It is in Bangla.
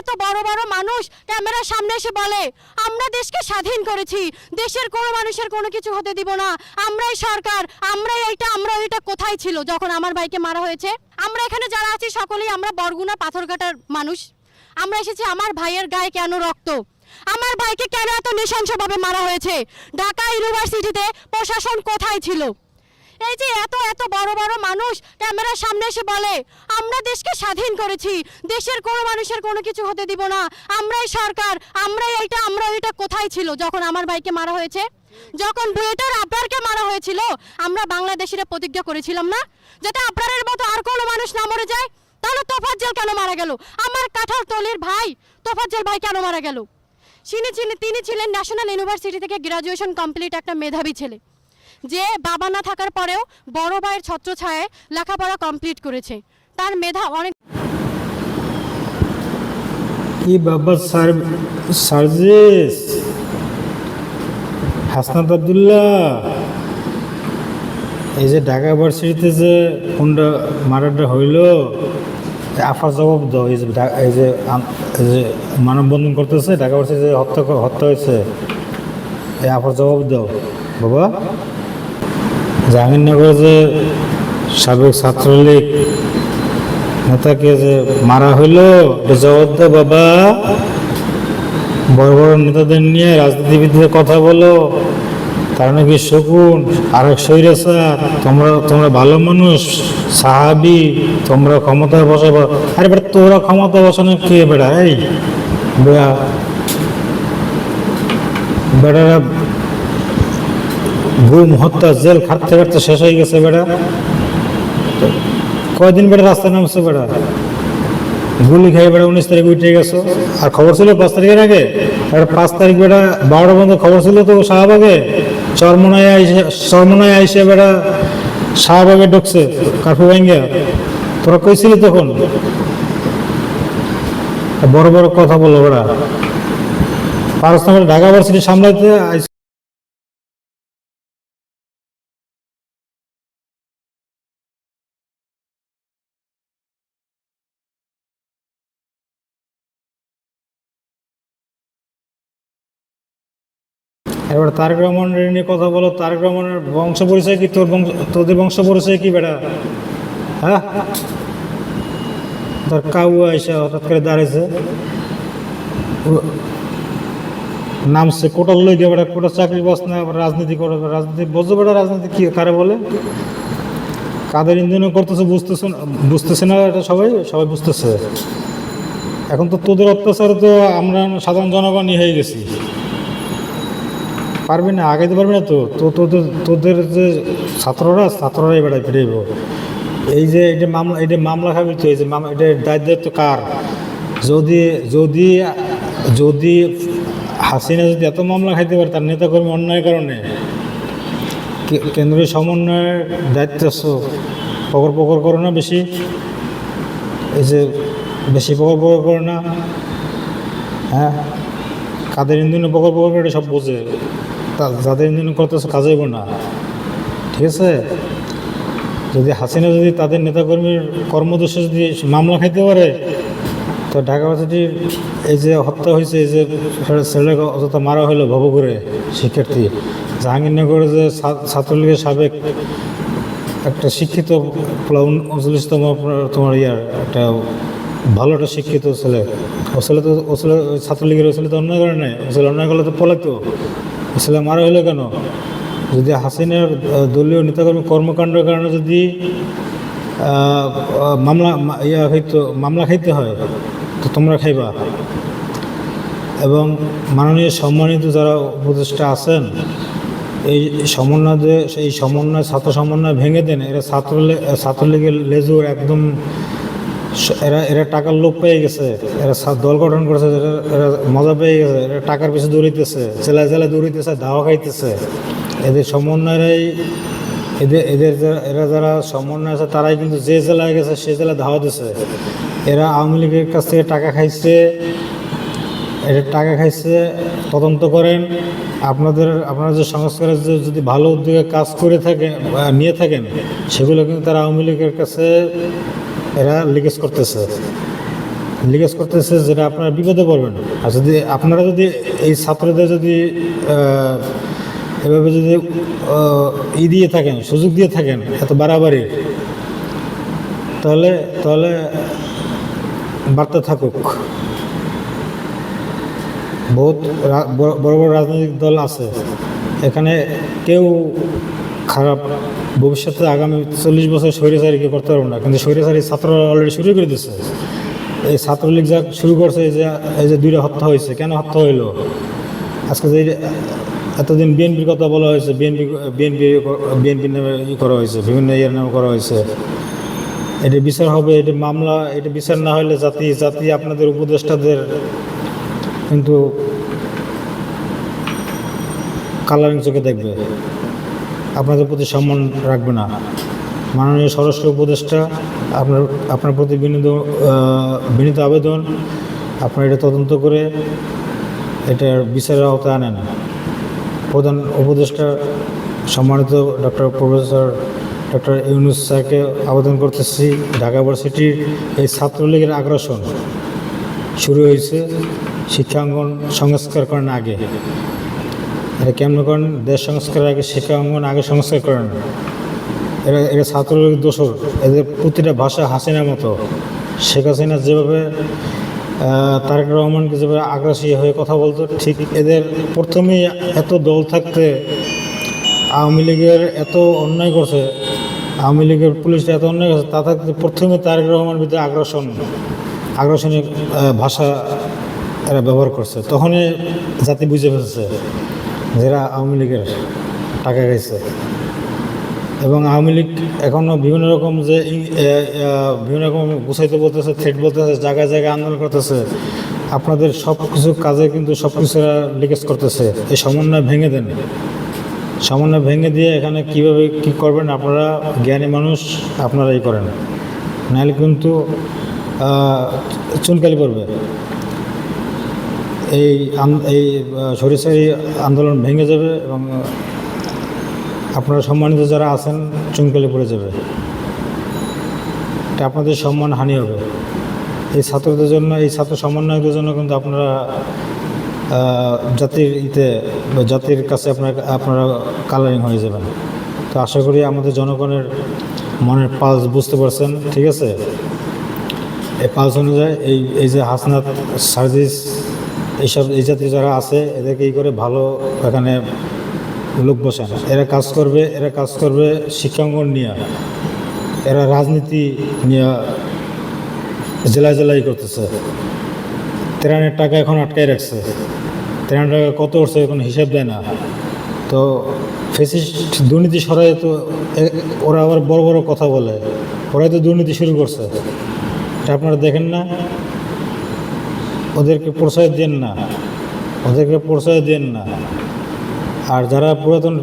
এত বড় বড় মানুষ ক্যামেরার সামনে এসে বলে, আমরা দেশকে স্বাধীন করেছি। দেশের কোনো মানুষের কোনো কিছু হতে দিব না। আমরাই সরকার, আমরাই এইটা আমরা ওইটা কোথায় ছিল যখন আমার ভাইকে মারা হয়েছে? আমরা এখানে যারা আছি সকলেই আমরা বরগুনা পাথরঘাটার মানুষ। আমরা এসেছি আমার ভাইয়ের গায়ে কেন রক্ত? আমার ভাইকে কেন এত নৃশংসভাবে মারা হয়েছে? ঢাকা ইউনিভার্সিটিতে প্রশাসন কোথায় ছিল? এই যে এত এত বড় বড় মানুষ ক্যামেরার সামনে এসে বলে, আমরা দেশকে স্বাধীন করেছি। দেশের কোনো মানুষের কোনো কিছু হতে দিব না। আমরাই সরকার, আমরাই এইটা, আমরা ওইটা কোথায় ছিল? যখন আমার ভাইকে মারা হয়েছে, যখন বুয়েটের আবরারকে মারা হয়েছিল, আমরা বাংলাদেশিরা প্রতিজ্ঞা করেছিলাম না, যাতে আবরারের মতো আর কোনো মানুষ না মরে যায়। তাহলে তোফাজ্জল কেন মারা গেল? আমার কাঁঠাল তলির ভাই তোফাজ্জল ভাই কেন মারা গেল? তিনি ছিলেন ন্যাশনাল ইউনিভার্সিটি থেকে গ্রাজুয়েশন কমপ্লিট একটা মেধাবী ছেলে। যে বাবা না থাকার পরেও বড় ভাইয়ের ছত্রছায়ায় লেখাপড়া কমপ্লিট করেছে। তার মেধা অনেক কি বাবা সার সার্জিস? হাসনাত আবদুল্লাহ? এই যে ঢাকা ইউনিভার্সিটিতে যে কোনটা মারাটা হইল আফার জবাব দাও। এই যে এই যে এই যে মানববন্ধন করতেছে, ঢাকা ইউনিভার্সিটিতে হত্যা হত্যা হয়েছে এই আফার জবাব দাও। বাবা? জাহাঙ্গীরনগরে যে সাবেক ছাত্রলীগ নেতাকে যে মারা হইল জবাব বাবা, বড় বড় নেতাদের নিয়ে রাজনীতিবিদদের কথা বলো। তারা নাকি শকুন আর এক স্বৈরাচার, তোমরা তোমরা ভালো মানুষ, সাহাবি, তোমরা ক্ষমতায় বসাবো আরে বেটা, তোরা ক্ষমতা বসানো কে বেটা, এই? বেটা, বেটারা গুম হত্যা, জেল, খাটতে খাটতে শেষ হয়ে গেছে বেড়া কয়দিন বেটা রাস্তায় নামছে বেড়া গুলি খাই বেড়া উনিশ তারিখ উঠে গেছো। আর খবর ছিল পাঁচ তারিখের আগে? আর পাঁচ তারিখ বেড়া বারোটা পর্যন্ত খবর ছিল তো শাহবাগে? চরমনায় আইসে চরমনায় আইসে বেড়া শাহবাগে ঢুকছে, কার্ফু ভেঙ্গে তোরা কইছিলি তখন? বড় বড় কথা বলল বেড়া পারস ঢাকা ভার্সিটি সামলাইতে এবার তারেক রহমানের নিয়ে কথা বলো, তারেক রহমানের বংশ পরিচয় কি? তোর বংশ, তোদের বংশ পরিচয় কি বেটা? হ্যাঁ? তোর কাউ এসে হঠাৎ করে দাঁড়িয়েছে নামছে কোটাল লই গিয়ে বেটা, কোটা চাকরি বাস না রাজনীতি করে রাজনীতি, বোঝো বেটা রাজনীতি কি কারে বলে? কাদের ইন্ধনে করতেছে বুঝতেছে বুঝতেছে না এটা সবাই সবাই বুঝতেছে। এখন তো তোদের অত্যাচারে তো আমরা সাধারণ জনগণই হয়ে গেছি। পারবি না, আগাইতে পারবি না তো। তো তোদের তোদের যে ছাত্ররা, ছাত্ররাই বেড়ায় ফিরাইব এই যে এটা মামলা এটা মামলা খাবি তো, এই যে মামলা এটা দায়িত্ব কার? যদি যদি যদি হাসিনা যদি এত মামলা খাইতে পারে, তার নেতাকর্মী অন্যায়ের কারণে? কেন্দ্রীয় সমন্বয়ের দায়িত্ব পকর পকর করো না বেশি। এই যে বেশি পকর পকর করো না। হ্যাঁ? কাদের ইন্ধনে পকর পকর করে সব বোঝে। যাদের ইন্ধনে করতেছে কাজ হইব না। ঠিক আছে? যদি হাসিনা যদি তাদের নেতাকর্মীর কর্মদোষে যদি মামলা খাইতে পারে, তো ঢাকা ভার্সিটির এই যে হত্যা হয়েছে, এই যে ছেলেকে অযথা মারা হলো ভব করে শিক্ষার্থী, জাহাঙ্গীরনগরে যে ছাত্রলীগের সাবেক একটা শিক্ষিত উনচল্লিশতম তোমার ইয়ার একটা ভালো একটা শিক্ষিত ছেলে। ও ছেলে তো ও ছেলে ছাত্রলীগের ও ছেলে তো অন্যায় করে নাই। ও ছেলে অন্যায় করলে তো পলাতো ছেলে মারা হলো কেন? যদি হাসিনের দলীয় নেতাকর্মী কর্মকাণ্ডের কারণে যদি মামলা ইয়া হইতো মামলা খাইতে হয়, তো তোমরা খাইবা। এবং মাননীয় সম্মানিত যারা উপদেষ্টা আছেন, এই সমন্বয় এই সমন্বয়, ছাত্র সমন্বয় ভেঙে দেন, এরা ছাত্র ছাত্রলীগের লেজুর একদম এরা এরা টাকার লোভ পেয়ে গেছে। এরা দল গঠন করেছে, এরা মজা পেয়ে গেছে, এরা টাকার পিছনে দৌড়িতেছে জেলায় জেলায় দৌড়িতেছে দাওয়া খাইতেছে। এদের সমন্বয়েরাই, এদের এদের এরা যারা সমন্বয় আছে, তারাই কিন্তু যে জেলায় গেছে, সে জেলায় ধাওয়া দিছে। এরা আওয়ামী লীগের কাছ থেকে টাকা খাইছে এটা টাকা খাইছে, তদন্ত করেন। আপনাদের, আপনারা যে সংস্কারের যে যদি ভালো উদ্যোগে কাজ করে থাকেন নিয়ে থাকেন, সেগুলো কিন্তু তারা আওয়ামী লীগের কাছে এরা লিকেজ করতেছে। লিকেজ করতেছে যেটা আপনারা বিপদে পড়বেন আর যদি আপনারা যদি এই ছাত্রদের যদি এভাবে যদি ই দিয়ে থাকেন, সুযোগ দিয়ে থাকেন, এত বাড়াবাড়ি, তাহলে তাহলে বার্তা থাকুক। বহুত বড় বড় রাজনৈতিক দল আছে। এখানে কেউ খারাপ, ভবিষ্যতে আগামী চল্লিশ বছর স্বৈরাচারীকে করতে পারব না। কিন্তু স্বৈরাচারী ছাত্ররা অলরেডি শুরু করে দিচ্ছে এই ছাত্রলীগ যা শুরু করছে যে, এই যে দুইটা হত্যা হয়েছে, কেন হত্যা হইল? আজকে যে এতদিন বিএনপির কথা বলা হয়েছে, বিএনপি বিএনপি বিএনপির নামে ই করা হয়েছে, বিভিন্ন ইয়ের নামে করা হয়েছে। এটা বিচার হবে, এটা মামলা, এটা বিচার না হলে জাতি জাতি আপনাদের উপদেষ্টাদের কিন্তু কালারিং চোখে দেখবে। আপনাদের প্রতি সম্মান রাখবে না। মাননীয় স্বরাষ্ট্র উপদেষ্টা, আপনার আপনার প্রতি বিনীত বিনীত আবেদন, আপনার এটা তদন্ত করে এটার বিচারের আওতায় আনেন। প্রধান উপদেষ্টা, সম্মানিত ডক্টর প্রফেসর ডক্টর ইউনুস স্যারকে আবেদন করতেছি, ঢাকা ইউনিভার্সিটির এই ছাত্রলীগের আগ্রাসন। শুরু হয়েছে শিক্ষাঙ্গন সংস্কার করেন আগে। এটা কেমন করেন? দেশ সংস্কারের আগে শিক্ষাঙ্গন আগে সংস্কার করেন। এরা এরা ছাত্রলীগ দোষর। এদের প্রতিটা ভাষা হাসিনার মতো। শেখ হাসিনা যেভাবে তারেক রহমানকে যেভাবে আগ্রাসী হয়ে কথা বলতো, ঠিক এদের প্রথমেই এত দল থাকতে আওয়ামী লীগের এত অন্যায় করছে, আওয়ামী লীগের পুলিশটা এত অন্যায় করছে, তা থাকতে প্রথমে তারেক রহমান ভিতরে আগ্রাসন আগ্রাসনিক ভাষা এরা ব্যবহার করছে। তখনই জাতি বুঝে ফেলছে। যারা আওয়ামী লীগের টাকা গেছে। এবং আওয়ামী লীগ এখনও বিভিন্ন রকম যে বিভিন্ন রকম গুছাইতে বলতেছে, থ্রেট বলতেছে, জায়গায় জায়গায় আন্দোলন করতেছে। আপনাদের সব কিছু কাজে কিন্তু সব কিছু লিকেজ করতেছে। এই সমন্বয় ভেঙে দেন। সমন্বয় ভেঙে দিয়ে এখানে কীভাবে কি করবেন আপনারা? জ্ঞানী মানুষ আপনারা এই করেন। নাহলে কিন্তু চুনকালি পড়বে। এই এই সরিষারি আন্দোলন ভেঙে যাবে এবং আপনারা সম্মানিত যারা আছেন, চুনকালি পড়ে যাবে। এটা আপনাদের সম্মান হানি হবে। এই ছাত্রদের জন্য, এই ছাত্র সমন্বয়কদের জন্য কিন্তু আপনারা জাতির ইতে বা জাতির কাছে আপনার, আপনারা কালারিং হয়ে যাবেন। তো আশা করি আমাদের জনগণের মনের পালস বুঝতে পারছেন, ঠিক আছে? এই পালস অনুযায়ী এই এই যে হাসনাত সার্জিস এইসব এই জাতীয় যারা আছে, এদেরকে এই করে ভালো এখানে লোক বসান এরা কাজ করবে, এরা কাজ করবে শিক্ষাঙ্গন নিয়ে। এরা রাজনীতি নিয়ে জেলায় জেলায় করতেছে। ত্রাণের টাকা এখন আটকায় রাখছে। ত্রাণের টাকা কত উঠছে এখন হিসাব দেয় না। তো ফেসিস্ট দুর্নীতি সরাই তো ওরা আবার বড় বড় কথা বলে। ওরাই তো দুর্নীতি শুরু করছে। এটা আপনারা দেখেন না? ওদেরকে প্রশ্রয় দেন না। ওদেরকে প্রশ্রয় দেন না। আর যারা পুরাতন